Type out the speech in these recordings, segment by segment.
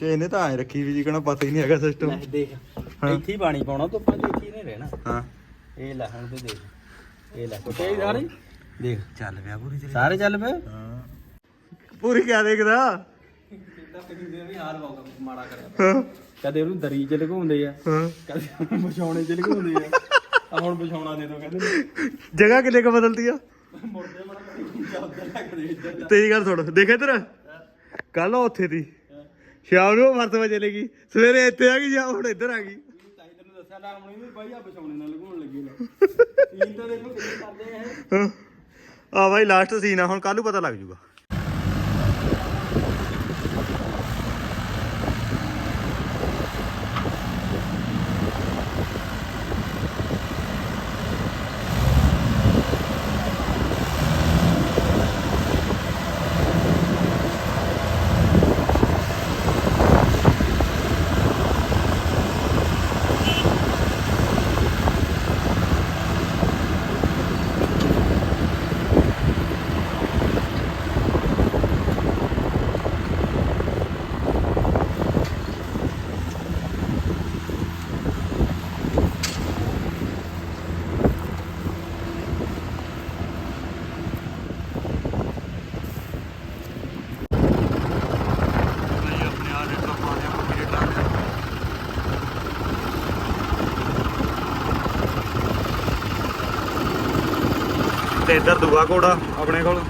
ਪਹੁੰਚੇ ਇਹਨੇ ਤਾਂ ਐ ਰੱਖੀ ਵੀ ਜੀ ਕਹਣਾ ਪਤਾ ਹੀ ਨਹੀਂ ਹੈਗਾ ਸਿਸਟਮ ਲੈ ਦੇਖ। ਇੱਥੇ ਹੀ ਪਾਣੀ ਪਾਉਣਾ ਤੋਂ ਪੰਜ ਇੱਥੇ ਹੀ ਨਹੀਂ ਰਹਿਣਾ। ਹਾਂ। ਇਹ ਲੈ ਹੁਣ ਤੂੰ ਦੇਖ ਇਹ ਲੈ। ਹੀ ਸਾਰੇ ਦੇਖ। ਚੱਲ ਪਿਆ ਪੂਰੀ ਤੇਰੀ। ਸਾਰੇ ਚੱਲ ਪਏ? ਹਾਂ। ਪੂਰੀ ਕਿਆ ਦੇਖਦਾ? ਕਿੰਦਾ ਵੀ ਹਾਲ ਮਾੜਾ ਉਹਨੂੰ ਦਰੀ ਚ ਲਗਾਉਂਦੇ ਆ ਕਦੇ ਉਹਨੂੰ ਚ ਲਗਾਉਂਦੇ ਆ। ਆ ਹੁਣ ਵਿਛਾਉਣਾ ਦੇ ਦੋ ਕਹਿੰਦੇ। ਜਗ੍ਹਾ ਕਿੰਨੇ ਕ ਬਦਲਦੀ ਆ? ਮੁੜਦੇ ਬੜਾ ਕਦੇ ਚੱਲਦਾ ਲੱਗਦੇ ਇੱਧਰ ਦਾ ਤੇਰੀ ਗੱਲ ਸੁਣ ਦੇਖ ਇੱਧਰ। ਕੱਲ ਉੱਥੇ ਦੀ। ਸ਼ਾਮ ਨੂੰ ਮਰਤ ਵਜੇ ਚਲੇਗੀ। ਸਵੇਰੇ ਇੱਥੇ ਆ ਗਈ ਜਾਂ ਹੁਣ ਇੱਧਰ ਆ ਗਈ? ਤਾਈ ਤੈਨੂੰ ਦੱਸਿਆ ਨਾ ਹੁਣੀ ਵੀ ਬਾਈ ਆ ਵਿਛਾਉਣੇ ਨਾਲ ਲਗਾਉਣ ਲੱਗੇ ਨੇ। ਤਾਂ ਦੇਖੋ ਕਿੰਨੇ ਕਰਦੇ ਆ ਇਹ। ਹਾਂ। ਆ ਬਾਈ ਲਾਸਟ ਸੀਨ ਆ ਹੁਣ ਕੱਲ ਨੂੰ ਪਤਾ ਲੱਗ ਜੂਗਾ ਨਹੀਂ ਆਪਣੇ ਆ ਰੇਟ ਪਾ ਲਿਆ ਕੋਈ ਰੇਟ ਲਾ ਤੇ ਇੱਧਰ ਦੂਆ ਘੋੜਾ ਆਪਣੇ ਕੋਲ।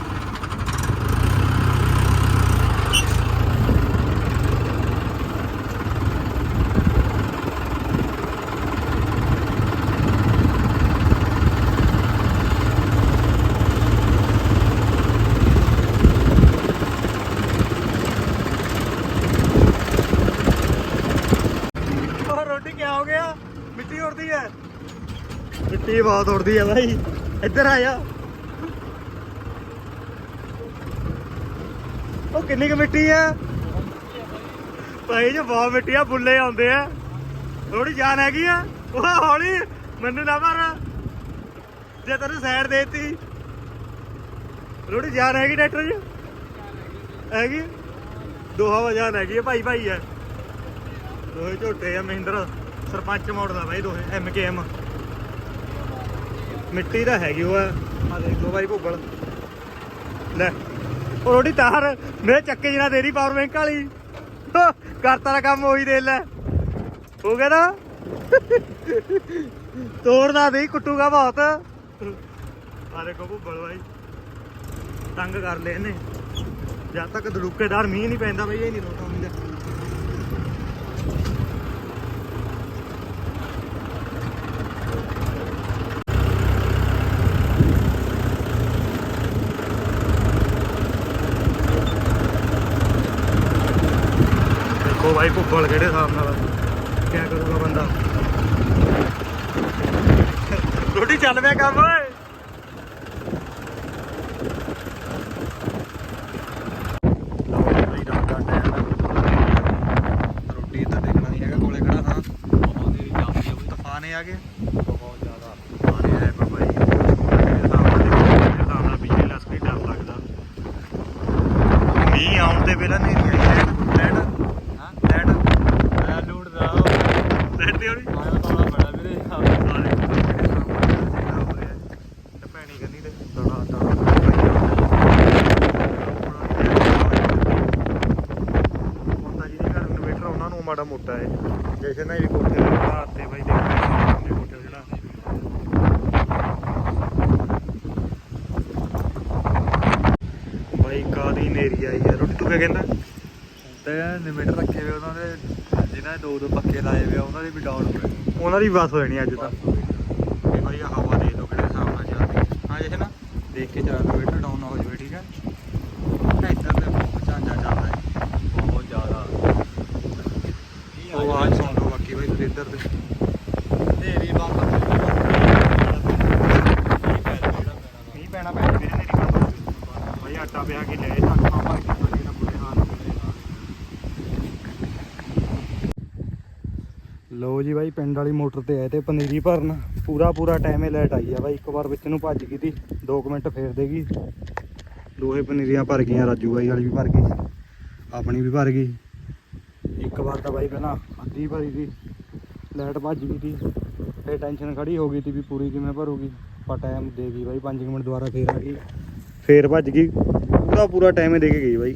ਹੋ ਗਿਆ? ਮਿੱਟੀ ਉੜਦੀ ਹੈ। ਮਿੱਟੀ ਬਹੁਤ ਉੜਦੀ ਹੈ ਭਾਈ ਇੱਧਰ ਆ ਜਾ। ਕਿੰਨੀ ਕੁ ਮਿੱਟੀ ਆ? ਭਾਈ ਜੋ, ਬਹੁਤ ਮਿੱਟੀ ਆ, ਬੁੱਲੇ ਆਉਂਦੇ ਆ। ਥੋੜੀ ਜਾਨ ਹੈਗੀ ਆ। ਉਹ ਹੌਲੀ, ਮੈਨੂੰ ਨਾ ਮਾਰ। ਜੇ ਤੈਨੂੰ ਸਾਈਡ ਦੇਤੀ। ਥੋੜੀ ਜਾਨ ਹੈਗੀ ਟਰੈਕਟਰ 'ਚ? ਹੈਗੀ? ਦੋਹਾਂ ਵਜਾਨ ਹੈਗੀ ਆ, ਭਾਈ ਭਾਈ ਆ। ਦੋਹੇ ਝੋਟੇ ਆ, ਮਹਿੰਦਰ। ਸਰਪੰਚ ਮੋੜ ਦਾ ਬਾਈ ਦੋਹੇ ਐਮ ਕੇ ਐਮ ਮਿੱਟੀ ਦਾ ਹੈਗੀ ਉਹ ਆ। ਦੇਖ ਲਓ ਬਾਈ ਭੁੱਗਲ। ਲੈ। ਉਹ ਰੋਟੀ ਤਾਰ ਮੇਰੇ ਚੱਕੇ ਜਨਾ ਤੇਰੀ ਪਾਵਰ ਬੈਂਕ ਵਾਲੀ। ਹੋ, ਕਰਤਾ ਦਾ ਕੰਮ ਉਹੀ ਦੇ ਲੈ। ਹੋ ਗਿਆ ਨਾ ਤੋੜਦਾ ਨਹੀਂ ਕੁੱਟੂਗਾ ਬਹੁਤ। ਆ ਦੇਖੋ ਭੁੱਗਲ ਬਾਈ। ਤੰਗ ਕਰ ਲਏ ਇਹਨੇ। ਜਦ ਤੱਕ ਦੜੂਕੇਦਾਰ ਮੀਂਹ ਨਹੀਂ ਪੈਂਦਾ ਬਈ ਇਹ ਨਹੀਂ ਰੋਟਾ ਹੁੰਦਾ ਦੇਖੋ ਭਾਈ ਭੁੱਖਲ ਕਿਹੜੇ ਹਿਸਾਬ ਨਾਲ ਕਿਆ ਕਰੂਗਾ ਬੰਦਾ? ਰੋਟੀ ਚੱਲ ਪਿਆ ਕੰਮ, ਓਏ। ਲਓ ਭਾਈ ਰਾਤ ਦਾ ਟਾਈਮ ਹੈ ਰੋਟੀ ਤਾਂ ਦੇਖਣਾ ਨਹੀਂ ਹੈਗਾ ਕੋਲੇ ਖੜਾ ਹਾਂ ਤੂਫਾਨੇ ਆ ਗਏ ਬਹੁਤ ਜ਼ਿਆਦਾ ਤੂਫਾਨੇ ਆਏ ਪਰ ਭਾਈ ਜਿਹੜੇ ਹਿਸਾਬ ਨਾਲ ਦੇਖੋ, ਜਿਹੜੇ ਹਿਸਾਬ ਨਾਲ ਬਿਜਲੀ ਲੱਸ ਕੇ ਡਰ ਲੱਗਦਾ ਮੀਂਹ ਆਉਣ ਦੇ ਵੇਲੇ ਨਹੀਂ ਆਈ ਲੈਟ ਲੈਟ ਹਾਂ ਲੈਟ ਮੈਂ ਲੋਡ ਦਾ ਲੈਟ ਦੀ ਹੋਣੀ ਆਇਆ ਤਾਂ ਬੜਾ ਵੀਰੇ ਸਾਰੇ ਜਿਹੜੇ ਹਿਸਾਬ ਨਾਲ ਜਿਹੜਾ ਹੋ ਰਿਹਾ ਤੇ ਭੈਣੀ ਕੰਨੀ ਤੇ ਦੜਾ ਦੜਾ ਹੁੰਦਾ ਜਿਹਦੇ ਘਰ ਇਨਵੇਟਰ ਉਹਨਾਂ ਨੂੰ ਮਾੜਾ ਮੋਟਾ ਹੈ। ਜੈਸੇ ਨਾ ਇਹ ਕੋਠੇ ਦੇ ਘਰ ਤੇ ਬਾਈ ਦੇਖੋ ਸਾਹਮਣੇ ਕੋਠੇ ਜਿਹੜਾ। ਬਾਈ ਕਾਦੀ ਨੇਰੀ ਆਈ ਹੈ। ਰੋਟੀ ਤੂੰ ਕਿਆ ਕਹਿੰਦਾ? ਤੇ ਲਿਮਿਟ ਰੱਖੇ ਹੋਏ ਉਹਨਾਂ ਦੇ ਜਿਨ੍ਹਾਂ ਦੇ ਦੋ ਦੋ ਪੱਕੇ ਲਾਏ ਹੋਏ ਉਹਨਾਂ ਦੇ ਵੀ ਡਾਊਨ ਹੋਏ ਉਹਨਾਂ ਦੀ ਬਸ ਹੋ ਜਾਣੀ ਅੱਜ ਤਾਂ ਆਹ ਹਵਾ ਦੇ ਦੋ ਕਿਹੜੇ ਹਿਸਾਬ ਨਾਲ ਚੱਲਦੀ। ਹੈ। ਹਾਂ ਜੈਸੇ ਨਾ ਦੇਖ ਕੇ ਚਲਾ ਬੇਟਾ ਡਾਊਨ ਨਾ ਹੋ ਜਾਵੇ ਠੀਕ ਹੈ ਇੱਧਰ ਤੇ ਚਾਂਜਾ ਚੱਲਦਾ ਹੈ ਬਹੁਤ ਜ਼ਿਆਦਾ ਉਹ ਆਵਾਜ਼ ਸੁਣ ਲਓ ਬਾਕੀ ਬਾਈ ਤੁਸੀਂ ਇੱਧਰ ਤੇ ਤੇਰੀ ਬੰਦ ਮੀਂਹ ਪੈਣਾ ਪੈਣਾ ਮੇਰੇ ਨੇਰੀ ਬੰਦ ਭਾਈ ਆਟਾ ਪਿਆ ਕੇ ਲੈ ਤੱਕ ਮਾਂ ਭਾਈ ਦੀ ਸਾਡੀ ਨਾ ਬੁਰੇ ਹਾਲ ਹੋ ਗਏ ਲੋ ਜੀ ਬਾਈ ਪਿੰਡ ਵਾਲੀ ਮੋਟਰ ਤੇ ਆਏ ਤੇ ਪਨੀਰੀ ਭਰਨ। ਪੂਰਾ ਪੂਰਾ ਟਾਈਮ ਇਹ ਲੈਟ ਆਈ ਆ ਬਾਈ। ਇੱਕ ਵਾਰ ਵਿੱਚ ਨੂੰ ਭੱਜ ਗਈ ਤੀ 2 ਮਿੰਟ ਫੇਰ ਦੇਗੀ ਦੋਹੇ ਪਨੀਰੀਆਂ ਭਰ ਗਈਆਂ, ਰਾਜੂ ਬਾਈ ਵਾਲੀ ਵੀ ਭਰ ਗਈ, ਆਪਣੀ ਵੀ ਭਰ ਗਈ। ਇੱਕ ਵਾਰ ਤਾਂ ਬਾਈ ਪਹਿਲਾਂ ਅੱਧੀ ਭਰੀ ਸੀ। ਲਾਈਟ ਭੱਜ ਗਈ ਤੀ ਫੇਰ ਟੈਨਸ਼ਨ ਖੜੀ ਹੋ ਗਈ ਤੀ ਵੀ ਪੂਰੀ ਕਿਵੇਂ ਭਰੂਗੀ। ਪਰ ਟਾਈਮ ਦੇ ਗਈ ਬਾਈ। 5 ਮਿੰਟ ਦੁਬਾਰਾ ਫੇਰ ਆ ਗਈ। ਫੇਰ ਭੱਜ ਗਈ। ਪੂਰਾ ਪੂਰਾ ਟਾਈਮ ਦੇ ਕੇ ਗਈ ਬਾਈ।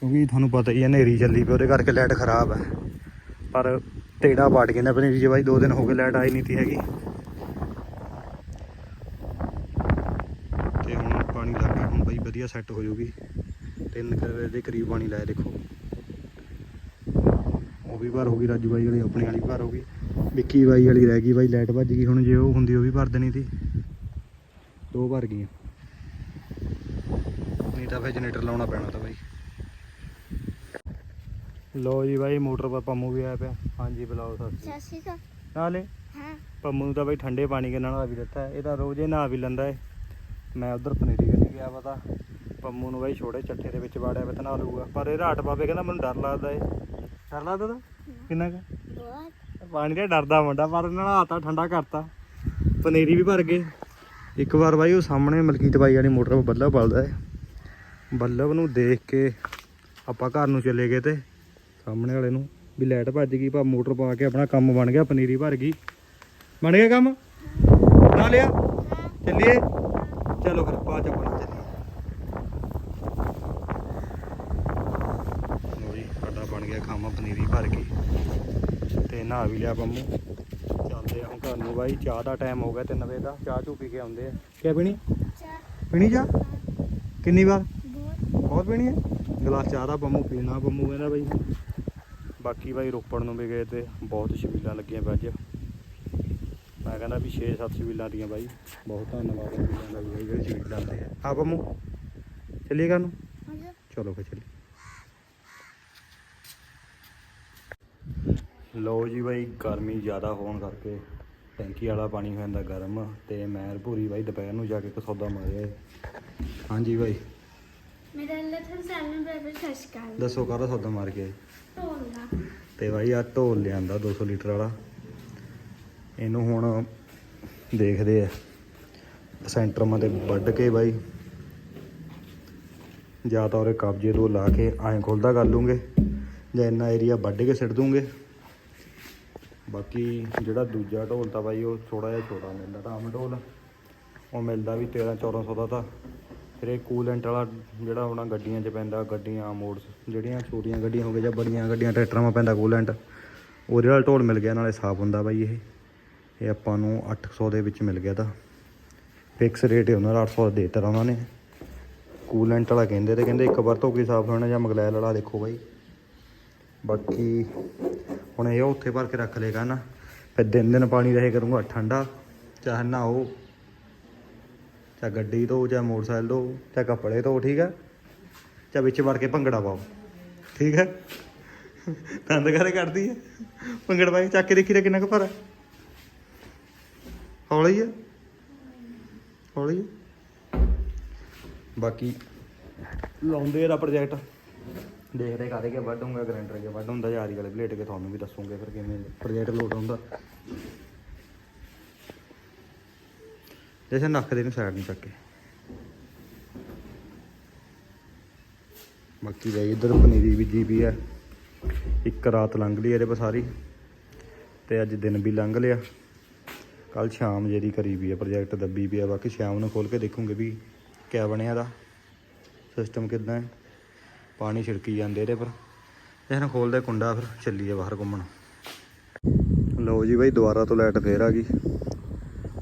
ਕਿਉਂਕਿ ਤੁਹਾਨੂੰ ਪਤਾ ਹੀ ਹੈ ਹਨੇਰੀ ਚੱਲੀ ਪਈ, ਉਹਦੇ ਕਰਕੇ ਲਾਈਟ ਖਰਾਬ ਹੈ ਪਰ ਟੇੜਾ ਪਾਟ ਗਿਆ ਨਾ ਪਨੀਰੀ ਜੀ ਬਾਈ ਦੋ ਦਿਨ ਹੋ ਗਏ ਲਾਈਟ ਆਈ ਨਹੀਂ ਤੀ ਹੈਗੀ। ਤੇ ਹੁਣ ਪਾਣੀ ਲੱਗ ਗਿਆ, ਹੁਣ ਬਾਈ ਵਧੀਆ ਸੈੱਟ ਹੋ ਜਾਊਗੀ। ਤਿੰਨ ਕੁ ਦੇ ਕਰੀਬ ਪਾਣੀ ਲਾਇਆ ਦੇਖੋ। ਉਹ ਵੀ ਭਰ ਹੋ ਗਈ, ਰਾਜੂ ਬਾਈ ਵਾਲੀ, ਆਪਣੀ ਵਾਲੀ ਭਰ ਹੋ ਗਈ। ਵਿੱਕੀ ਬਾਈ ਵਾਲੀ ਰਹਿ ਗਈ, ਬਾਈ ਲਾਈਟ ਭੱਜ ਗਈ, ਹੁਣ ਜੇ ਉਹ ਹੁੰਦੀ ਉਹ ਵੀ ਭਰ ਦੇਣੀ ਸੀ ਦੋ ਭਰ ਗਈਆਂ। ਨਹੀਂ ਤਾਂ ਫਿਰ ਜਨਰੇਟਰ ਲਾਉਣਾ ਪੈਣਾ ਤਾਂ ਬਾਈ। ਲੋ ਜੀ ਬਾਈ ਮੋਟਰ ਪਰ ਪੰਮੂ ਵੀ ਆਇਆ ਪਿਆ। ਹਾਂਜੀ ਬੁਲਾਓ ਸਤਿ ਸ਼੍ਰੀ ਅਕਾਲ। ਨਾਲੇ ਹਾਂ। ਪੰਮੂ ਨੂੰ ਤਾਂ ਬਾਈ ਠੰਡੇ ਪਾਣੀ ਕੇ ਨਹਾਉਣਾ ਵੀ ਦਿੱਤਾ ਹੈ। ਇਹ ਤਾਂ ਰੋਜ਼ ਹੀ ਨਹਾ ਵੀ ਲੈਂਦਾ ਏ। ਮੈਂ ਉਧਰ ਪਨੀਰੀ ਕਰਨੀ ਗਿਆ ਪਤਾ। ਪੰਮੂ ਨੂੰ ਬਾਈ ਛੋਟੇ ਚੱਠੇ ਦੇ ਵਿੱਚ ਵਾੜਿਆ ਵਾ ਤਾਂ ਨਹਾ ਲਊਗਾ। ਪਰ ਇਹ ਰਾਟ ਬਾਬੇ ਕਹਿੰਦਾ ਮੈਨੂੰ ਡਰ ਲੱਗਦਾ ਏ। ਡਰ ਲੱਗਦਾ ਤਾਂ? ਕਿੰਨਾ ਕੁ? ਬਹੁਤ। ਪਾਣੀ ਦਾ ਡਰਦਾ ਮੁੰਡਾ ਪਰ ਨਹਾਤਾ ਠੰਡਾ ਕਰਤਾ। ਪਨੀਰੀ ਵੀ ਭਰ ਗਏ। ਇੱਕ ਵਾਰ ਬਾਈ ਉਹ ਸਾਹਮਣੇ ਮਲਕੀਤ ਬਾਈ ਵਾਲੀ ਮੋਟਰ ਬੱਲਬ ਬਲਦਾ ਏ ਬੱਲਬ ਨੂੰ ਦੇਖ ਕੇ ਆਪਾਂ ਘਰ ਨੂੰ ਚਲੇ ਗਏ ਤੇ ਸਾਹਮਣੇ ਵਾਲੇ ਨੂੰ ਵੀ ਲਾਈਟ ਭੱਜ ਗਈ ਪਰ ਮੋਟਰ ਪਾ ਕੇ ਆਪਣਾ ਕੰਮ ਬਣ ਗਿਆ ਪਨੀਰੀ ਭਰ ਗਈ। ਬਣ ਗਿਆ ਕੰਮ? ਨਾ ਲਿਆ? ਚੱਲੀਏ? ਚਲੋ ਫਿਰ ਪਾ ਚ ਚੱਲੀਏ। ਜੀ ਸਾਡਾ ਬਣ ਗਿਆ ਕੰਮ ਪਨੀਰੀ ਭਰ ਗਈ। ਤੇ ਨਹਾ ਵੀ ਲਿਆ ਪੰਮੂ। ਚੱਲਦੇ ਆ ਹੁਣ ਘਰ ਨੂੰ ਬਾਈ ਚਾਹ ਦਾ ਟਾਈਮ ਹੋ ਗਿਆ 3 ਵਜੇ ਦਾ। ਚਾਹ ਚੂ ਪੀ ਕੇ ਆਉਂਦੇ ਆ। ਕਿਆ ਪੀਣੀ? ਪੀਣੀ ਚਾਹ? ਕਿੰਨੀ ਵਾਰ? ਬਹੁਤ ਪੀਣੀ ਹੈ? ਗਲਾਸ ਚਾਹ ਦਾ ਪੰਮੂ ਪੀਣਾ ਪੰਮੂ ਕਹਿੰਦਾ ਬਾਈ। ਬਾਕੀ ਬਾਈ ਰੋਪੜ ਨੂੰ ਵੀ ਗਏ ਤੇ ਬਹੁਤ ਛਬੀਲਾਂ ਲੱਗੀਆਂ ਅੱਜ ਮੈਂ ਕਹਿੰਦਾ ਵੀ 6-7 ਛਬੀਲਾਂ ਦੀਆਂ ਬਾਈ। ਬਹੁਤ ਧੰਨਵਾਦ ਛਬੀਲਾਂ ਦਾ ਵੀ ਜਿਹੜੇ ਛਬੀਲ ਲਾਉਂਦੇ ਆ। ਚੱਲੀਏ ਘਰ ਨੂੰ? ਚਲੋ ਫਿਰ ਚੱਲੀ ਲਓ ਜੀ ਬਾਈ ਗਰਮੀ ਜ਼ਿਆਦਾ ਹੋਣ ਕਰਕੇ ਟੈਂਕੀ ਵਾਲਾ ਪਾਣੀ ਹੋ ਜਾਂਦਾ ਗਰਮ ਤੇ ਮੈਂ ਭੂਰੀ ਬਾਈ ਦੁਪਹਿਰ ਨੂੰ ਜਾ ਕੇ ਇੱਕ ਸੌਦਾ ਮਾਰਿਆ। ਹਾਂਜੀ ਬਾਈ। ਮੇਰਾ ਅੱਲਾ ਤੁਹਾਨੂੰ ਸਾਰਿਆਂ ਨੂੰ ਬਰਾਬਰ ਸਤਿ ਸ਼੍ਰੀ ਅਕਾਲ। ਦੱਸੋ ਕਾਹਦਾ ਸੌਦਾ ਮਾਰ ਕੇ ਆਏ? ਢੋਲਦਾ ਤੇ ਬਾਈ ਆ ਢੋਲ ਲਿਆਂਦਾ 200 ਲੀਟਰ ਵਾਲਾ। ਇਹਨੂੰ ਹੁਣ ਦੇਖਦੇ ਆ। ਸੈਂਟਰ ਮਾ ਤੇ ਵੱਢ ਕੇ ਬਾਈ। ਜਾਂ ਤਾਂ ਉਹਦੇ ਕਬਜੇ ਤੋਂ ਲਾ ਕੇ ਐਂ ਖੁੱਲਦਾ ਕਰ ਲੂੰਗੇ। ਜਾਂ ਇੰਨਾ ਏਰੀਆ ਵੱਢ ਕੇ ਸਿੱਟ ਦੂੰਗੇ। ਬਾਕੀ ਜਿਹੜਾ ਦੂਜਾ ਢੋਲ ਤਾਂ ਬਾਈ ਉਹ ਥੋੜਾ ਜਿਹਾ ਛੋਟਾ ਮਿਲਦਾ ਤਾਂ ਆਮ ਢੋਲ। ਉਹ ਮਿਲਦਾ ਵੀ 13 1400 ਦਾ ਤਾਂ। ਫਿਰ ਇਹ ਕੂਲੈਂਟ ਵਾਲਾ ਜਿਹੜਾ ਹੋਣਾ ਗੱਡੀਆਂ 'ਚ ਪੈਂਦਾ, ਗੱਡੀਆਂ, ਮੋਟਰਸ, ਜਿਹੜੀਆਂ ਛੋਟੀਆਂ ਗੱਡੀਆਂ ਹੋ ਗਈਆਂ ਜਾਂ ਬੜੀਆਂ ਗੱਡੀਆਂ, ਟਰੈਕਟਰਾਂ 'ਮਾ ਪੈਂਦਾ ਕੂਲੈਂਟ ਉਹਦੇ ਨਾਲ ਢੋਲ ਮਿਲ ਗਿਆ, ਨਾਲੇ ਸਾਫ਼ ਹੁੰਦਾ ਬਾਈ ਇਹ। ਇਹ ਆਪਾਂ ਨੂੰ 800 ਦੇ ਵਿੱਚ ਮਿਲ ਗਿਆ ਤਾਂ। ਫਿਕਸ ਰੇਟ ਹੈ ਉਹਨਾਂ ਦਾ 800 ਦੇ ਦਿੱਤਾ ਉਹਨਾਂ ਨੇ। ਕੂਲੈਂਟ ਵਾਲਾ ਕਹਿੰਦੇ ਤੇ ਕਹਿੰਦੇ ਇੱਕ ਵਾਰ ਧੋ ਕੇ ਸਾਫ਼ ਹੋਣਾ ਜਾਂ ਮਗਲੈਲ ਵਾਲਾ ਦੇਖੋ ਬਾਈ। ਬਾਕੀ ਹੁਣ ਇਹ ਉੱਥੇ ਭਰ ਕੇ ਰੱਖ ਲੇਗਾ ਨਾ। ਫਿਰ ਦਿਨ ਦਿਨ ਪਾਣੀ ਰਹੇ ਕਰੂੰਗਾ ਠੰਡਾ, ਚਾਹੇ ਨਾ ਉਹ ਚਾਹੇ ਗੱਡੀ ਤੋਂ ਚਾਹੇ ਮੋਟਰਸਾਈਕਲ ਤੋਂ ਚਾਹੇ ਕੱਪੜੇ ਧੋ, ਠੀਕ ਹੈ? ਚਾਹੇ ਵਿੱਚ ਵੜ ਕੇ ਭੰਗੜਾ ਪਾਓ, ਠੀਕ ਹੈ? ਦੰਦ ਕਰੇ ਕਰਦੀ ਹੈ? ਭੰਗੜ ਪਾਈ, ਚੱਕ ਕੇ ਦੇਖੀ ਤਾਂ ਕਿੰਨਾ ਕੁ ਭਰਾ। ਹੌਲੀ ਆ ਹੌਲੀ ਹੈ? ਬਾਕੀ ਲਾਉਂਦੇ ਇਹਦਾ ਪ੍ਰੋਜੈਕਟ ਦੇਖਦੇ ਕਾਦੇ ਕੇ ਵੱਢੂਗਾ ਗਰੈਂਡਰ ਕੇ ਵੱਢ ਹੁੰਦਾ, ਯਾਰੀ ਵਾਲੇ ਪਲੇਟ ਕੇ ਤੁਹਾਨੂੰ ਵੀ ਦੱਸੂਗੇ ਫਿਰ ਕਿਵੇਂ ਪ੍ਰੋਜੈਕਟ ਲੋਡ ਹੁੰਦਾ। ਜੈਸੇ ਨੱਕ ਦੇ ਨੂੰ ਸਾਈਡ ਨੂੰ ਚੱਕ। ਕੇ ਬਾਕੀ ਬਈ ਇਧਰ ਪਨੀਰੀ ਬੀਜੀ ਵੀ ਹੈ ਇੱਕ ਰਾਤ ਲੰਘ ਲਈ ਇਹਦੇ ਪਰ ਸਾਰੀ, ਤੇ ਅੱਜ ਦਿਨ ਵੀ ਲੰਘ ਲਿਆ। ਕੱਲ ਸ਼ਾਮ ਜਿਹੜੀ ਕਰੀ ਵੀ ਹੈ ਪ੍ਰੋਜੈਕਟ ਦੱਬੀ ਵੀ ਹੈ ਬਾਕੀ ਸ਼ਾਮ ਨੂੰ ਖੋਲ ਕੇ ਦੇਖੂਗੇ ਵੀ ਕਿਆ ਬਣਿਆ ਦਾ ਸਿਸਟਮ ਕਿਦਾਂ ਹੈ? ਪਾਣੀ ਛਿੜਕੀ ਜਾਂਦੇ ਇਹਦੇ ਪਰ। ਇਹਨਾਂ ਖੋਲਦੇ ਕੁੰਡਾ ਫਿਰ ਚੱਲੀਏ ਬਾਹਰ ਘੁੰਮਣ। ਲਓ ਜੀ ਬਾਈ, ਦੁਬਾਰਾ ਤੋਂ ਲਾਈਟ ਫੇਰ ਆ ਗਈ।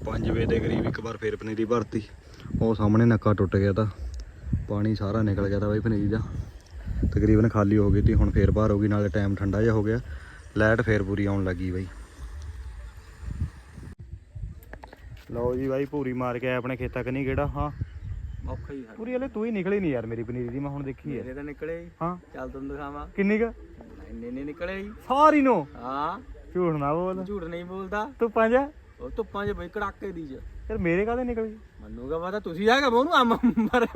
5 ਵਜੇ ਦੇ ਕਰੀਬ ਇੱਕ ਵਾਰ ਫੇਰ ਪਨੀਰੀ ਭਰਤੀ। ਉਹ ਸਾਹਮਣੇ ਨੱਕਾ ਟੁੱਟ ਗਿਆ ਤਾਂ। ਪਾਣੀ ਸਾਰਾ ਨਿਕਲ ਗਿਆ ਤਾਂ ਬਾਈ ਪਨੀਰੀ ਦਾ। ਤਕਰੀਬਨ ਖਾਲੀ ਹੋ ਗਈ ਤੀ ਹੁਣ ਫੇਰ ਬਾਹਰ ਹੋ ਗਈ ਨਾਲੇ ਟਾਈਮ ਠੰਡਾ ਜਿਹਾ ਹੋ ਗਿਆ। ਲਾਈਟ ਫੇਰ ਪੂਰੀ ਆਉਣ ਲੱਗੀ ਬਾਈ। ਲਓ ਜੀ ਬਾਈ ਪੂਰੀ ਮਾਰ ਕੇ ਆਪਣੇ ਖੇਤਾਂ ਕਨੀ ਕਿਹੜਾ ਹਾਂ। ਔਖਾ ਹੀ ਹੈ ਪੂਰੀ ਹਲੇ ਤੂੰ ਹੀ ਨਿਕਲੀ ਨਹੀਂ ਯਾਰ ਮੇਰੀ ਪਨੀਰੀ ਦੀ ਮੈਂ ਹੁਣ ਦੇਖੀ ਹੈ। ਮੇਰੇ ਤਾਂ ਨਿਕਲੇ ਹੀ। ਹਾਂ। ਚੱਲ ਤੁਹਾਨੂੰ ਦਿਖਾਵਾਂ। ਕਿੰਨੀ ਕ? ਇੰਨੇ ਨਹੀਂ ਨਿਕਲੇ ਹੀ। ਸਾਰੀ ਨੂੰ? ਹਾਂ। ਝੂਠ ਨਾ ਬੋਲ। ਝੂਠ ਨਹੀਂ ਬੋਲਦਾ। ਤੂੰ ਪੰਜ? ਉਹ ਧੁੱਪਾਂ 'ਚ ਬਈ ਕੜਾਕੇ ਦੀ ਚ। ਯਾਰ ਮੇਰੇ ਕਾਹਦੇ ਨਿਕਲ ਗਈ? ਮੰਨੂਗਾ ਵਾ ਤਾਂ ਤੁਸੀਂ ਆ ਕੇ ਉਹਨੂੰ ਆ ਮਰੇ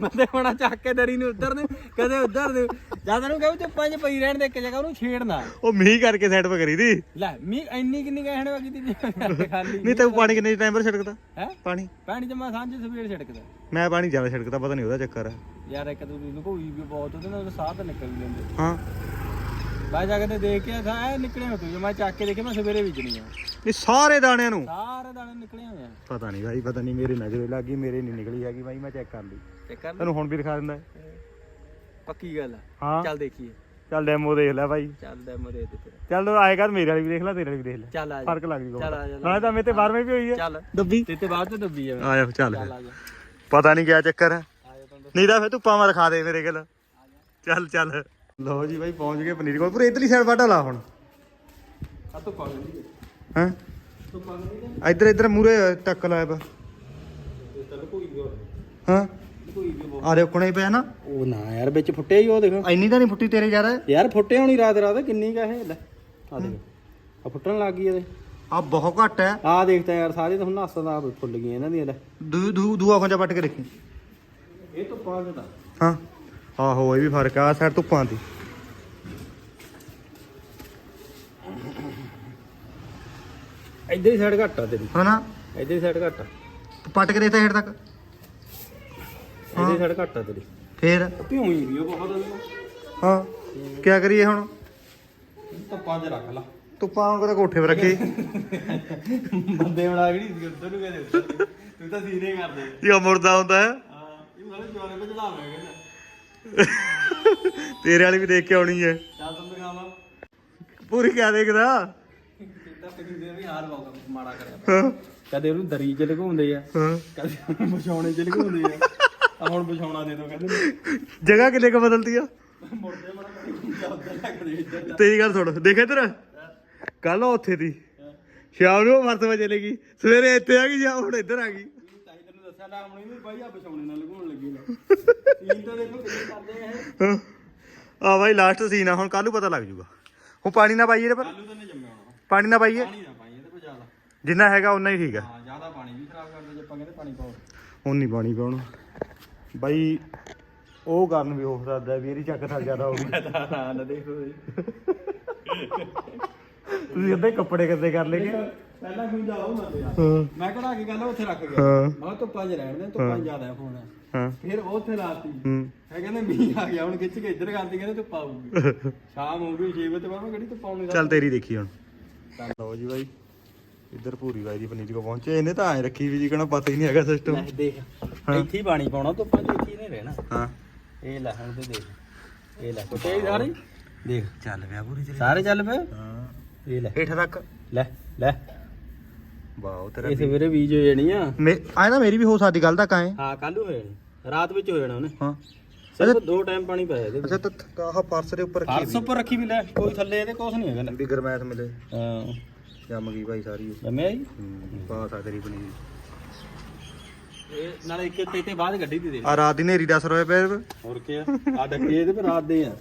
ਬੰਦੇ ਹੋਣਾ ਚੱਕ ਕੇ ਦਰੀ ਨੂੰ ਉੱਧਰ ਨੂੰ ਕਦੇ ਉੱਧਰ ਨੂੰ। ਜਦ ਨੂੰ ਕਹੂ ਚੁੱਪਾਂ 'ਚ ਪਈ ਰਹਿਣ ਦੇ ਇੱਕ ਜਗ੍ਹਾ ਉਹਨੂੰ ਛੇੜਨਾ। ਉਹ ਮੀਂਹ ਕਰਕੇ ਸਾਈਡ 'ਤੇ ਕਰੀ ਦੀ। ਲੈ ਮੀ ਇੰਨੀ ਕਿੰਨੀ ਕਹਿਣ ਵਾਗੀ ਤੀ ਖਾਲੀ। ਨਹੀਂ ਤੈਨੂੰ ਪਾਣੀ ਕਿੰਨੇ ਟਾਈਮ ਪਰ ਛਿੜਕਦਾ? ਹੈ? ਪਾਣੀ। ਪਾਣੀ ਜਮਾ ਸਾਂਝ ਸਵੇਰ ਛਿੜਕਦਾ। ਮੈਂ ਪਾਣੀ ਜ਼ਿਆਦਾ ਛਿੜਕਦਾ ਪਤਾ ਨਹੀਂ ਉਹਦਾ ਚੱਕਰ ਹੈ ਯਾਰ ਇੱਕ ਦੂਜੀ ਨੂੰ ਕੋਈ ਵੀ ਬਹੁਤ ਉਹਦੇ ਨਾਲ ਸਾਹ ਤਾਂ ਨਿਕਲ ਜਾਂਦੇ ਹਾਂ। ਮੈਂ ਜਾ ਕੇ ਤੇ ਦੇਖ ਕੇ ਐ ਨਿਕਲੇ ਹੋ ਤੂੰ ਮੈਂ ਚੱਕ ਕੇ ਦੇਖੇ ਮੈਂ ਸਵੇਰੇ ਬੀਜਣੀ ਆ। ਇਹ ਸਾਰੇ ਦਾਣਿਆਂ ਨੂੰ। ਸਾਰੇ ਦਾਣੇ ਨਿਕਲੇ ਹੋਏ ਆ। ਪਤਾ ਨਹੀਂ ਭਾਈ ਪਤਾ ਨਹੀਂ ਮੇਰੇ ਨਜ਼ਰੇ ਲੱਗ ਗਈ ਮੇਰੇ ਨਹੀਂ ਨਿਕਲੀ ਹੈਗੀ ਭਾਈ ਮੈਂ ਚੈੱਕ ਕਰ ਲਈ। ਤੇ ਕਰ ਤੈਨੂੰ ਹੁਣ ਵੀ ਦਿਖਾ ਦਿੰਦਾ। ਪੱਕੀ ਗੱਲ ਆ। ਹਾਂ। ਚੱਲ ਦੇਖੀਏ। ਚੱਲ ਡੈਮੋ ਦੇਖ ਲੈ ਭਾਈ। ਚੱਲ ਡੈਮੋ ਦੇ ਦੇ ਤੇਰਾ ਚੱਲ ਆਏ ਕਰ ਮੇਰੇ ਵਾਲੀ ਵੀ ਦੇਖ ਲੈ ਤੇਰੇ ਵਾਲੀ ਵੀ ਦੇਖ ਲੈ। ਚੱਲ ਆ ਜਾ। ਫ਼ਰਕ ਲੱਗ ਜੂਗਾ ਚੱਲ ਆ ਜਾ ਨਾਲੇ ਤਾਂ ਮੇਰੇ ਤੇ 12ਵੀਂ ਵੀ ਹੋਈ ਹੈ ਚੱਲ। ਦੱਬੀ ਤੇ ਤੇ ਬਾਅਦ ਚ ਡੱਬੀ ਆ ਆਇਆ ਚੱਲ ਚੱਲ ਆ ਜਾ। ਪਤਾ ਨਹੀਂ ਕਿਆ ਚੱਕਰ ਹੈ ਆ ਜਾ ਤੁਹਾਨੂੰ ਨਹੀਂ ਤਾਂ ਫੇ ਧੁੱਪਾਂ ਮਾ ਦਿਖਾ ਦੇ ਮੇਰੇ ਕੋਲ। ਚੱਲ ਚੱਲ। ਲਓ ਜੀ ਭਾਈ ਪਹੁੰਚ ਗਏ ਪਨੀਰ ਕੋਲ। ਪੂਰੇ ਇਧਰਲੀ ਸਾਈਡ ਵਾਟਾ ਲਾ ਹੁਣ। ਆ ਤੂੰ ਪਾ ਲਈ ਹਾਂ? ਇੱਧਰ ਇੱਧਰ ਮੂਰੇ ਟੱਕ ਲਾਇਆ ਵੀ। ਹਾਂ? ਆ ਰੁਕਣਾ ਹੀ ਪਿਆ ਨਾ। ਉਹ ਨਾ ਯਾਰ ਵਿੱਚ ਫੁੱਟਿਆ ਹੀ ਉਹ ਦੇਖ। ਇੰਨੀ ਤਾਂ ਨਹੀਂ ਫੁੱਟੀ ਤੇਰੇ ਯਾਰ। ਯਾਰ ਫੁੱਟੇ ਹੋਣੀ ਰਾਤ ਰਾਤ ਕਿੰਨੀ ਕਾ ਇਹ? ਲੈ ਆ ਦੇਖ। ਆ ਫੁੱਟਣ ਲੱਗ ਗਈ ਇਹਦੇ। ਆ ਬਹੁਤ ਘੱਟ ਹੈ। ਆ ਦੇਖਤਾ ਯਾਰ ਸਾਰੇ ਤਾਂ ਹੁਣ ਨਾਸਾਂ ਦਾ ਫੁੱਲ ਗਈਆਂ ਇਹਨਾਂ ਦੀਆਂ ਲੈ। ਦੂ ਦੂ ਦੂਆ ਖੁੰਜਾ ਪੱਟ ਕੇ ਦੇਖੀ। ਇਹ ਤੋਂ। ਹਾਂ। ਆਹੋ ਇਹ ਵੀ ਫ਼ਰਕ ਆ ਸਾਈਡ ਧੁੱਪਾਂ ਦੀ। ਇੱਧਰ ਹੀ ਸਾਈਡ ਘੱਟ ਆ ਤੇਰੀ। ਹਨਾ? ਇੱਧਰ ਹੀ ਸਾਈਡ ਘੱਟ ਆ। ਪੱਟ ਕੇ ਦੇਖਤਾ ਹੇਠ ਤੱਕ। ਇੱਧਰ ਹੀ। ਸਾਈਡ ਘੱਟ ਆ ਤੇਰੀ। ਫੇਰ? ਭਿਉਈ ਵੀ ਉਹ ਬਹੁਤ ਹਾਂ। ਕੀ ਕਰੀਏ ਹੁਣ? ਤਾਂ ਪੰਜ ਰੱਖ ਲਾ। ਧੁੱਪਾਂ ਹੁਣ ਕਦੇ ਕੋਠੇ 'ਤੇ ਰੱਖੇ। ਬੰਦੇ ਬਣਾ ਕਿਹੜੀ ਸੀ ਉੱਧਰ ਨੂੰ ਕਹਿੰਦੇ ਉੱਧਰ ਨੂੰ। ਤੂੰ ਤਾਂ ਸੀਨੇ ਕਰਦੇ। ਇਹ ਮੁਰਦਾ ਹੁੰਦਾ ਹੈ। ਹਾਂ ਇਹ ਸਾਰੇ ਜਵਾਨੇ ਤੇ ਚੜਾਵਾਂ ਕਹਿੰਦਾ ਤੇਰੇ ਵਾਲੀ ਵੀ ਦੇਖ ਕੇ ਆਉਣੀ ਹੈ। ਚੱਲ ਤੂੰ ਦਿਖਾਵਾ। ਪੂਰੀ ਕਿਆ ਦੇਖਦਾ? ਦੇ ਵੀ ਹਾਰ ਮਾੜਾ ਕਦੇ ਉਹਨੂੰ ਦਰੀ ਚ ਲਗਾਉਂਦੇ ਆ ਕਦੇ ਉਹਨੂੰ ਵਿਛਾਉਣੇ ਚ ਲਗਾਉਂਦੇ ਆ। ਆ ਹੁਣ ਵਿਛਾਉਣਾ ਦੇ ਦੋ ਕਹਿੰਦੇ ਨੇ। ਜਗ੍ਹਾ ਕਿੰਨੇ ਕ ਬਦਲਦੀ ਆ? ਮੁੜਦੇ ਬੜਾ ਚੱਲਦਾ ਲੱਗਦੇ ਇੱਧਰ ਤੇਰੀ ਗੱਲ ਸੁਣ ਦੇਖ ਇੱਧਰ। ਕੱਲ ਉੱਥੇ ਦੀ। ਸ਼ਾਮ ਨੂੰ ਵਰਤ ਵਜੇ ਚਲੇਗੀ ਸਵੇਰੇ ਇੱਥੇ ਆ ਗਈ ਜਾਂ ਹੁਣ ਇੱਧਰ ਆ ਗਈ? ਦੱਸਿਆ ਨਾ ਹੁਣੀ ਵੀ ਬਾਈ ਆ ਵਿਛਾਉਣੇ ਨਾਲ ਲਗਾਉਣ ਲੱਗੀ ਲੈ ਸੀਨ ਤਾਂ ਦੇਖੋ ਕਿੰਨੇ ਕਰਦੇ ਆ ਇਹ। ਹਾਂ। ਆ ਬਾਈ ਲਾਸਟ ਸੀਨ ਆ ਹੁਣ ਕੱਲ ਨੂੰ ਪਤਾ ਲੱਗ ਜੂਗਾ। ਹੁਣ ਪਾਣੀ ਨਾ ਪਾਈਏ ਇਹਦੇ ਪਰ। ਤਾਂ ਨਹੀਂ ਜੰਮਿਆ ਹੋਣਾ ਪਾਣੀ ਨਾ ਪਾਈਏ? ਪਾਣੀ ਨਾ ਜ਼ਿਆਦਾ। ਜਿੰਨਾ ਹੈਗਾ ਉਨਾ ਹੀ ਠੀਕ ਆ। ਹਾਂ ਜ਼ਿਆਦਾ ਪਾਣੀ ਵੀ ਖਰਾਬ ਕਰਦੇ ਜੇ ਆਪਾਂ ਕਹਿੰਦੇ ਪਾਣੀ ਪਾਓ। ਹੁਣ ਨਹੀਂ ਪਾਣੀ ਪਾਉਣਾ। ਬਾਈ ਉਹ ਕਰਨ ਵੀ ਹੋ ਸਕਦਾ ਵੀ ਇਹਦੀ ਚੱਕ ਥੱਕ ਜ਼ਿਆਦਾ ਹੋ ਗਈ। ਨਾ ਨਾ ਦੇਖੋ ਤੁਸੀਂ ਅੱਧੇ ਕੱਪੜੇ ਕਿੱਦੇ ਕਰ ਲੇਗੇ ਪਹਿਲਾਂ ਕਿਉਂ ਜਾਓ ਨਾ। ਤੇ ਹਾਂ। ਮੈਂ ਕਢਾ ਕੇ ਗੱਲ ਉੱਥੇ ਰੱਖ ਗਿਆ। ਹਾਂ। ਮੈਂ ਧੁੱਪਾਂ 'ਚ ਰਹਿਣ ਦੇ ਧੁੱਪਾਂ 'ਚ ਜ਼ਿਆਦਾ ਹੋਣਾ। ਹਾਂ। ਫਿਰ ਉਹ ਉੱਥੇ ਲਾਤੀ। ਹੂੰ। ਕਹਿੰਦੇ ਮੀਂਹ ਆ ਗਿਆ ਹੁਣ ਖਿੱਚ ਕੇ ਇੱਧਰ ਕਰਦੀ ਕਹਿੰਦੇ ਧੁੱਪ ਆਊਗੀ। ਸ਼ਾਮ ਹੋ ਗਈ 6 ਵਜੇ ਤੋਂ ਬਾਅਦ ਮੈਂ ਕਿਹੜੀ ਧੁੱਪ ਆਉਣੀ ਚੱਲ ਤੇਰੀ ਦੇਖੀ ਹੁਣ। ਲਓ ਜੀ ਬਾਈ। ਇੱਧਰ ਪੂਰੀ ਬਾਈ ਦੀ ਪਨੀਰ ਕੋ ਪਹੁੰਚੇ। ਇਹਨੇ ਤਾਂ ਐ ਰੱਖੀ ਵੀ ਜੀ ਕਹਣਾ ਪਤਾ ਹੀ ਨਹੀਂ ਹੈਗਾ ਸਿਸਟਮ ਲੈ ਦੇਖ ਇੱਥੇ ਹੀ ਪਾਣੀ ਪਾਉਣਾ ਧੁੱਪਾਂ 'ਚ ਇੱਥੇ ਹੀ ਨਹੀਂ ਰਹਿਣਾ। ਹਾਂ। ਇਹ ਲੈ ਹੁਣ ਤੇ ਦੇਖ ਇਹ ਲੈ। ਕੁੱਤੇ ਸਾਰੇ? ਦੇਖ। ਚੱਲ ਪਿਆ ਪੂਰੀ ਤੇਰੀ। ਸਾਰੇ ਚੱਲ ਪਏ? ਹਾਂ। ਇਹ ਲੈ। ਹੇਠ ਤੱਕ। ਲੈ ਲੈ। ਵਾਓ ਤੇਰਾ ਇਹ ਸਵੇਰੇ ਬੀਜ ਹੋ ਜਾਣੀ ਆ। ਮੇ ਆਏ ਨਾ ਮੇਰੀ ਵੀ ਹੋ ਸਕਦੀ ਗੱਲ ਤਾਂ ਕਾਏ ਹਾਂ ਕੱਲ ਹੋ ਜਾਣੀ। ਰਾਤ ਵਿੱਚ ਹੋ ਜਾਣਾ ਉਹਨੇ। ਹਾਂ। ਸਿਰਫ ਦੋ ਟਾਈਮ ਪਾਣੀ ਪਾਇਆ ਇਹਦੇ ਅੱਛਾ ਤਾਂ ਆਹ ਪਰਸ ਦੇ ਉੱਪਰ ਰੱਖੀ ਹਰਸ ਉੱਪਰ ਰੱਖੀ ਵੀ ਲੈ ਕੋਈ ਥੱਲੇ ਇਹਦੇ ਕੁਛ ਨਹੀਂ ਹੈਗਾ ਲੈ। ਵੀ ਗਰਮੈਸ਼ ਮਿਲੇ। ਹਾਂ। ਜੰਮ ਗਈ ਭਾਈ ਸਾਰੀ। ਉਹ। ਜਮਿਆ ਜੀ? ਹੂੰ ਪਾ ਸਕਦੀ ਪਨੀਰ ਇਹ ਨਾਲੇ ਇੱਕ ਤੇ ਤੇ ਬਾਅਦ ਗੱਡੀ ਦੀ ਦੇ। ਆ ਰਾਤ ਦੀ ਨੇਰੀ 10 ਰੁਪਏ ਪਏ ਹੋਰ ਕੀ ਆ? ਆ ਡੱਕੇ ਇਹਦੇ ਪਰ ਰਾਤ ਦੇ ਆ।